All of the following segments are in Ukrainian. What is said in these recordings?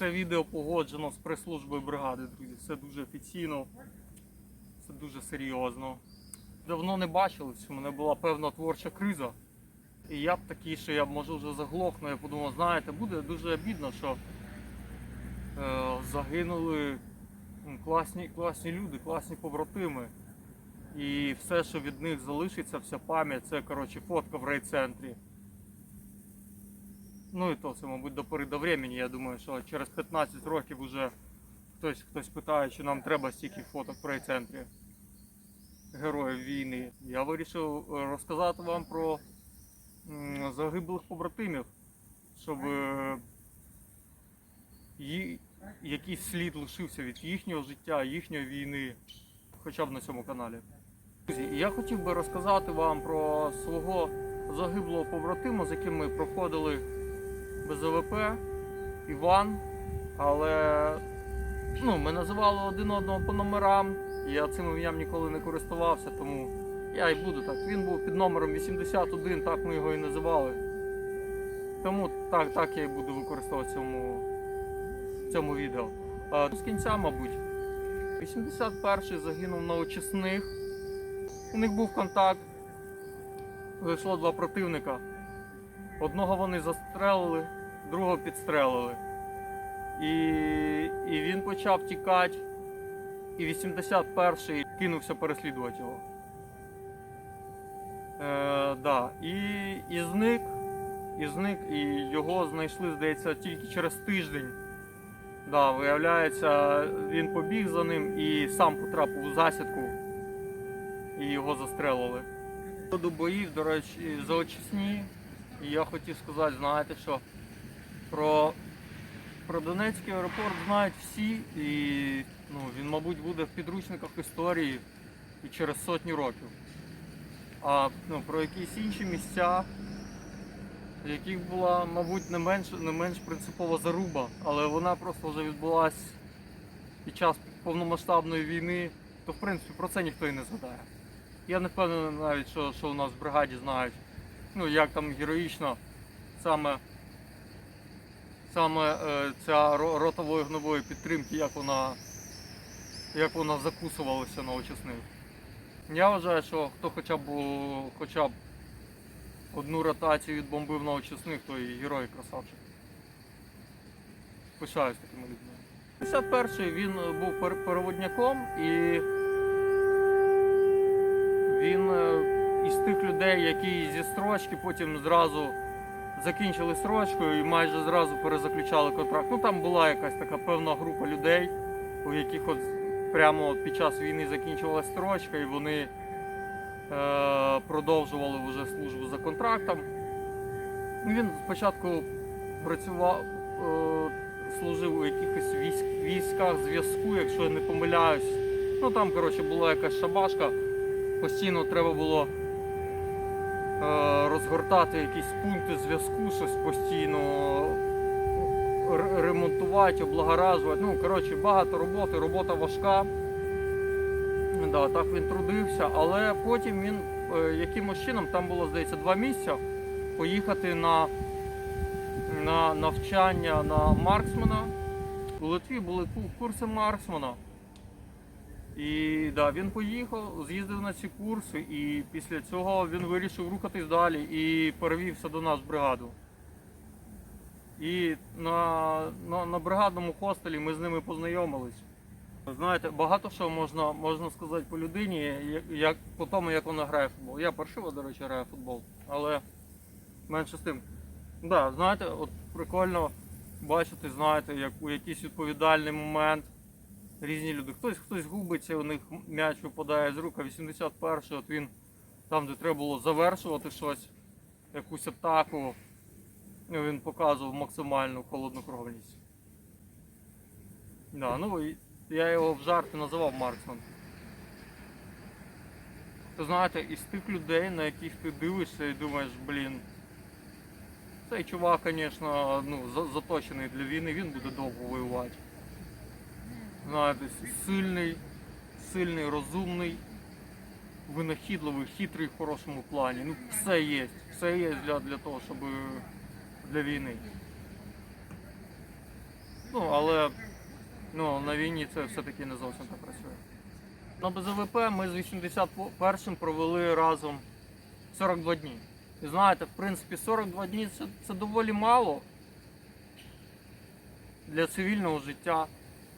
Це відео погоджено з прес-службою бригади, друзі. Все дуже офіційно, все дуже серйозно. Давно не бачились, у мене була певна творча криза. І я б такий, що я б може вже заглохну, я подумав, знаєте, буде дуже обідно, що е, загинули класні, класні люди, класні побратими. І все, що від них залишиться, вся пам'ять, це коротше фотка в райцентрі. Ну і то це, мабуть, до пори до времени. Я думаю, що через 15 років вже хтось хтось питає, чи нам треба стільки фоток в райцентрі героїв війни. Я вирішив е, розказати вам про загиблих побратимів, щоб е, якийсь слід лишився від їхнього життя, їхньої війни, хоча б на цьому каналі. Друзі, я хотів би розказати вам про свого загиблого побратима, з яким ми проходили БЗВП, Іван. Але ну, ми називали один одного по номерам. Я цим ім'ям ніколи не користувався, тому я і буду так. Він був під номером 81, так ми його і називали. Тому так, так я і буду використовувати в цьому, цьому відео. А, з кінця, мабуть. 81-й загинув на очисних. У них був контакт. Вийшло два противника. Одного вони застрелили, другого підстрелили. І, і він почав тікати. І 81-й кинувся переслідувати його. Е, да. і, і зник, і зник, і його знайшли, здається, тільки через тиждень. Да, виявляється, він побіг за ним і сам потрапив у засідку, і його застрелили. До боїв, до речі, заочисні. І я хотів сказати, знаєте що, про, про Донецький аеропорт знають всі, і ну, він, мабуть, буде в підручниках історії і через сотні років. А ну, про якісь інші місця, в яких була, мабуть, не менш, не менш принципова заруба, але вона просто вже відбулася під час повномасштабної війни, то в принципі про це ніхто і не згадає. Я не впевнений навіть, що, що у нас в бригаді знають, ну як там героїчно саме, саме е, ця ро- рота вогневої підтримки, як вона, як вона закусувалася на очисних. Я вважаю, що хто хоча б, хоча б одну ротацію відбомбив на очисних, то і герой красавчик. Пишаюсь такими людьми. 51-й він був переводняком і він е, із тих людей, які зі строчки потім зразу закінчили строчку і майже зразу перезаключали контракт. Ну там була якась така певна група людей, у яких от прямо під час війни закінчувалася строчка, і вони е, продовжували вже службу за контрактом. Ну, Він спочатку працював, е, служив у якихось військ, військах зв'язку, якщо я не помиляюсь. Ну там, коротше, була якась шабашка постійно треба було розгортати якісь пункти зв'язку, щось постійно ремонтувати, облагоражувати. Ну, коротше, багато роботи, робота важка. Да, так він трудився, але потім він е, якимось чином, там було, здається, два місця, поїхати на, на навчання на Марксмана. У Литві були курси Марксмана. І да, він поїхав, з'їздив на ці курси, і після цього він вирішив рухатись далі і перевівся до нас в бригаду. І на, на, на бригадному хостелі ми з ними познайомились. Знаєте, багато що можна, можна сказати по людині, як, як по тому, як вона грає в футбол. Я паршиво, до речі, граю в футбол, але менше з тим. Да, знаєте, от прикольно бачити, знаєте, як у якийсь відповідальний момент різні люди. Хтось хтось губиться, у них м'яч випадає з рук, а 81-й, от він там, де треба було завершувати щось, якусь атаку, ну, він показував максимальну холоднокровність. Да, ну, я його в жарти називав Марксман. То знаєте, із тих людей, на яких ти дивишся і думаєш, блін, цей чувак, звісно, ну, заточений для війни, він буде довго воювати знаєте, сильний, сильний, розумний, винахідливий, хитрий в хорошому плані. Ну, все є. Все є для, для того, щоб для війни. Ну, але ну, на війні це все-таки не зовсім так працює. На БЗВП ми з 81-м провели разом 42 дні. І знаєте, в принципі, 42 дні це, це доволі мало для цивільного життя.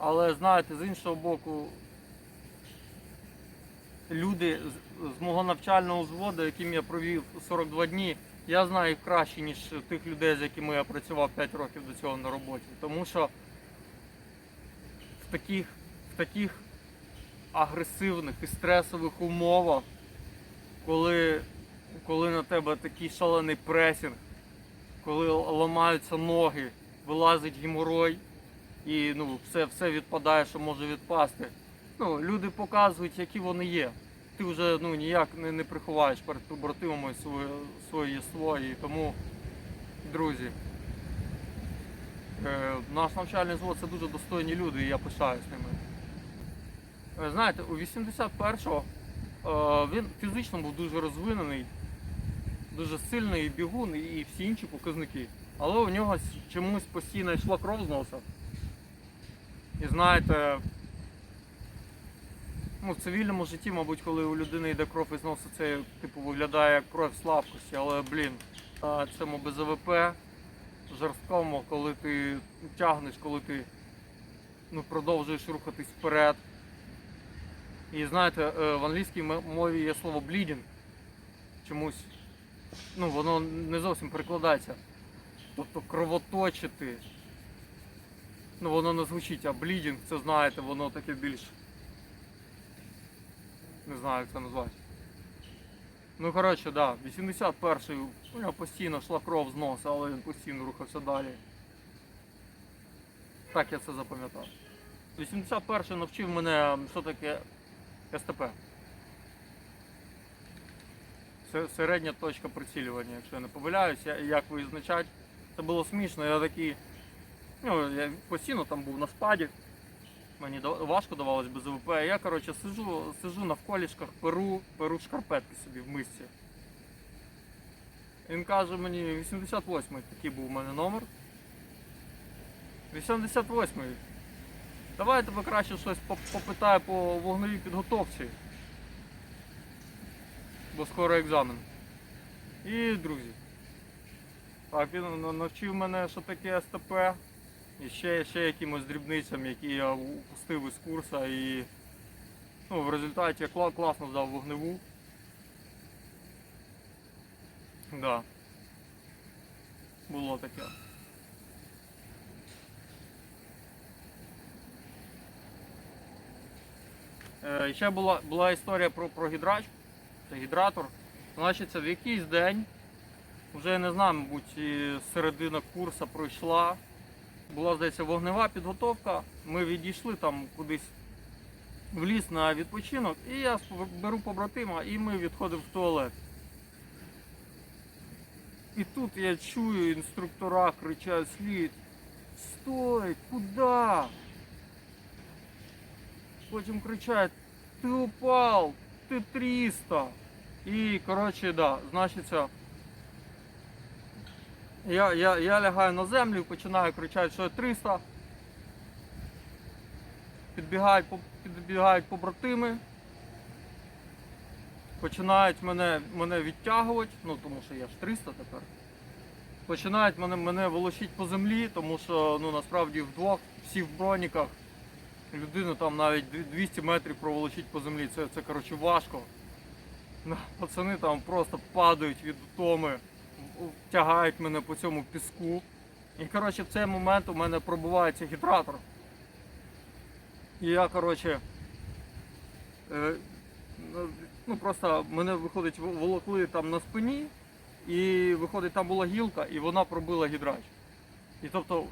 Але знаєте, з іншого боку, люди з, мого навчального взводу, яким я провів 42 дні, я знаю їх краще, ніж тих людей, з якими я працював 5 років до цього на роботі. Тому що в таких, в таких агресивних і стресових умовах, коли, коли на тебе такий шалений пресінг, коли ламаються ноги, вилазить геморой і ну, все, все відпадає, що може відпасти. Ну, люди показують, які вони є. Ти вже ну, ніяк не, не приховаєш перед побратимами своє, своє єство. І тому, друзі, е, наш навчальний звод це дуже достойні люди, і я пишаюсь ними. Е, Знаєте, у 81-го е, він фізично був дуже розвинений, дуже сильний бігун і всі інші показники. Але у нього чомусь постійно йшла кров з носа. І знаєте, ну, в цивільному житті, мабуть, коли у людини йде кров із носа, це типу виглядає як кров слабкості, але блін, цьому БЗВП жорсткому, коли ти тягнеш, коли ти ну, продовжуєш рухатись вперед. І знаєте, е, в англійській мові є слово bleeding. Чомусь ну, воно не зовсім перекладається. Тобто кровоточити. Ну, воно не звучить, а блідінг, це знаєте, воно таке більш. Не знаю, як це назвати. Ну, коротше, да, 81-й у нього постійно йшла кров з носа, але він постійно рухався далі. Так я це запам'ятав. 81-й навчив мене, що таке СТП. Це середня точка прицілювання, якщо я не помиляюся, як визначати. Це було смішно, я такий. Ну, я постійно там був на спаді. Мені важко давалось без ОВП. Я, коротше, сижу, сижу на вколішках, перу, перу шкарпетки собі в мисці. Він каже мені, 88-й такий був у мене номер. 88-й. Давай я тебе краще щось попитаю по вогневій підготовці. Бо скоро екзамен. І друзі. Так, він навчив мене, що таке СТП. І ще, ще якимось дрібницям, які я упустив із курсу. І ну, в результаті я класно здав вогневу. Да. Було таке. Е, ще була, була історія про, про гідрач, це гідратор. Значить, це в якийсь день, вже я не знаю, мабуть, середина курсу пройшла. Була, здається, вогнева підготовка. Ми відійшли там кудись в ліс на відпочинок, і я беру побратима, і ми відходимо в туалет. І тут я чую інструктора кричать слід. Стой, куди? Потім кричать, ти упав, ти 300. І, коротше, да, значиться, я, я, я лягаю на землю починаю кричати, що я 300. Підбігають, підбігають побратими. Починають мене, мене відтягувати, ну тому що я ж 300 тепер. Починають мене, мене волочити по землі, тому що ну, насправді вдвох, всі в броніках, людину там навіть 200 метрів проволочить по землі. Це, це коротше важко. Пацани там просто падають від утоми, в- тягають мене по цьому піску. І коротше, в цей момент у мене пробувається гідратор. І я, коротше, е, ну, ну просто мене виходить, волокли там на спині, і виходить, там була гілка, і вона пробила гідрач. І тобто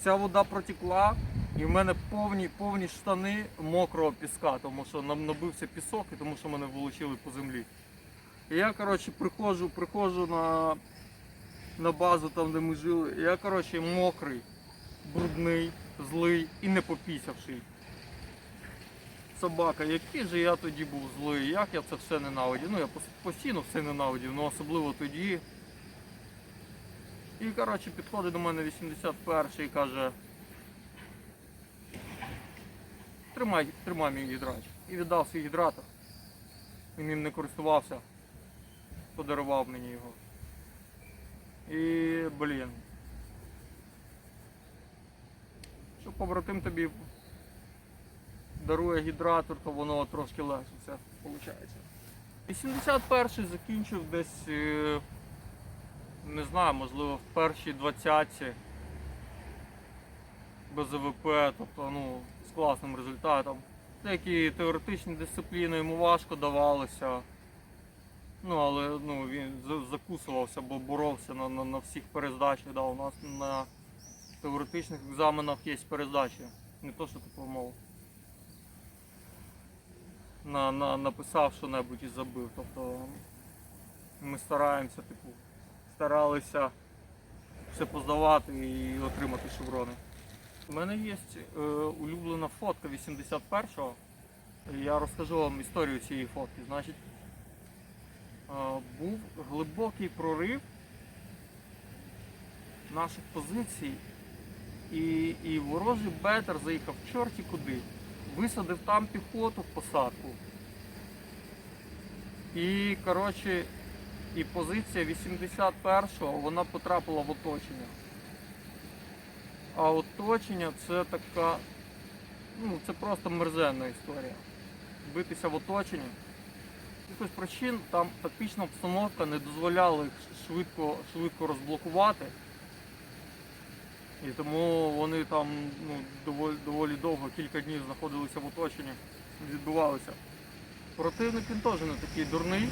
вся вода протекла, і в мене повні, повні штани мокрого піска, тому що нам набився пісок і тому що мене волочили по землі. І я, коротше, приходжу, приходжу на, на базу там, де ми жили. І я, коротше, мокрий, брудний, злий і не попісявший. Собака, який же я тоді був злий, як я це все ненавидів. Ну я постійно все ненавидів, але особливо тоді. І коротше підходить до мене 81-й і каже, тримай, тримай мій гідрач. І віддав свій гідратор. Він ним не користувався. Подарував мені його. І, блін. Що побратим тобі дарує гідратор, то воно трошки легше все виходить. 81-й закінчив десь, е, не знаю, можливо, в першій двадцятці без АВП, тобто ну, з класним результатом. Деякі теоретичні дисципліни йому важко давалися. Ну, але ну, він закусувався, бо боровся на, на, на всіх перездачах. Да, у нас на теоретичних екзаменах є перездачі. Не то, що типу мов. На, на, написав що-небудь і забив. Тобто ми стараємося, типу, старалися все поздавати і отримати шеврони. У мене є е, улюблена фотка 81-го. Я розкажу вам історію цієї фотки. Значить, був глибокий прорив наших позицій, і, і ворожий бетер заїхав в чорті куди. Висадив там піхоту в посадку. І, коротше, і позиція 81-го вона потрапила в оточення. А оточення це така, ну це просто мерзенна історія. Битися в оточенні. Якихось причин там тактична обстановка не дозволяла їх швидко, швидко розблокувати. І тому вони там ну, доволі, доволі довго, кілька днів знаходилися в оточенні, відбувалися. Противник він теж не такий дурний.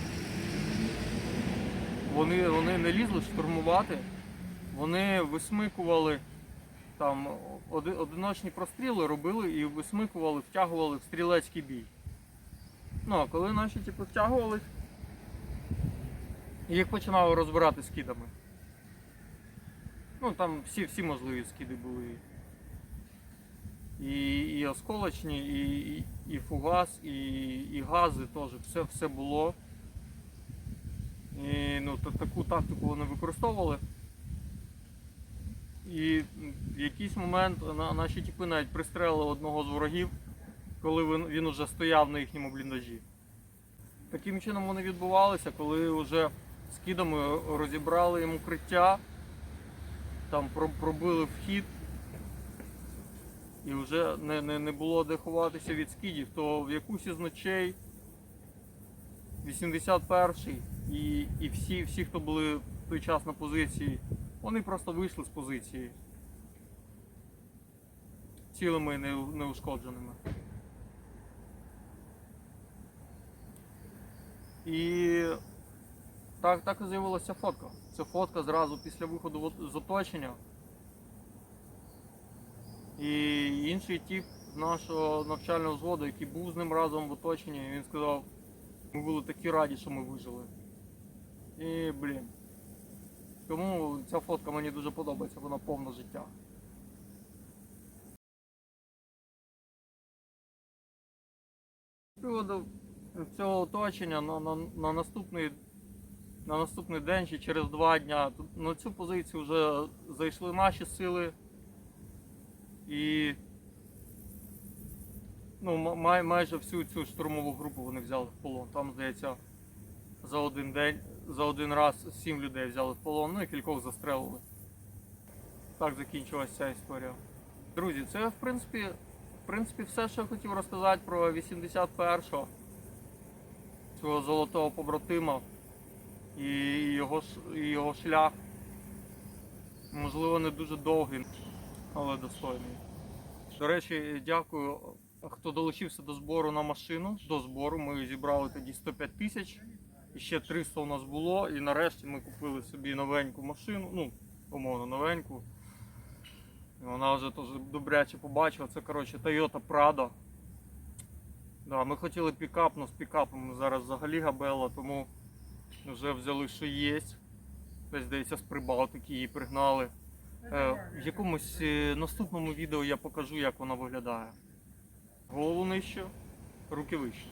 Вони, вони не лізли штурмувати, вони висмикували там одиночні простріли робили і висмикували, втягували в стрілецький бій. Ну, а коли наші типу, втягували, їх починали розбирати скидами. Ну там всі, всі можливі скиди були. І, і осколочні, і, і, і фугас, і, і гази теж, все, все було. І ну, та- таку тактику вони використовували. І в якийсь момент на- наші тіпи навіть пристрелили одного з ворогів, коли він, він уже стояв на їхньому бліндажі. Таким чином вони відбувалися, коли вже скидами розібрали їм укриття, там пробили вхід, і вже не, не, не було де ховатися від скидів, то в якусь із ночей 81-й і, і всі, всі, хто були в той час на позиції, вони просто вийшли з позиції цілими і неушкодженими. І так, так і з'явилася фотка. Це фотка зразу після виходу з оточення. І інший тип з нашого навчального взводу, який був з ним разом в оточенні, він сказав, ми були такі раді, що ми вижили. І блін. Тому ця фотка мені дуже подобається, вона повна життя. З приводу цього оточення на, на, на, наступний, на наступний день чи через два дня на цю позицію вже зайшли наші сили і ну, май, майже всю цю штурмову групу вони взяли в полон. Там, здається, за один день, за один раз сім людей взяли в полон, ну і кількох застрелили. Так закінчилася ця історія. Друзі, це в принципі, в принципі все, що я хотів розказати про 81-го, цього золотого побратима і його, і його шлях. Можливо, не дуже довгий, але достойний. До речі, дякую, хто долучився до збору на машину. До збору ми зібрали тоді 105 тисяч. І ще 300 у нас було. І нарешті ми купили собі новеньку машину, ну, умовно, новеньку. Вона вже теж добряче побачила. Це коротше Toyota Prado. Да, ми хотіли пікап, але з пікапом зараз взагалі габела, тому вже взяли, що є. Десь здається, з Прибалтики її пригнали. Е, в якомусь е, наступному відео я покажу, як вона виглядає. Голову нижче, руки вище.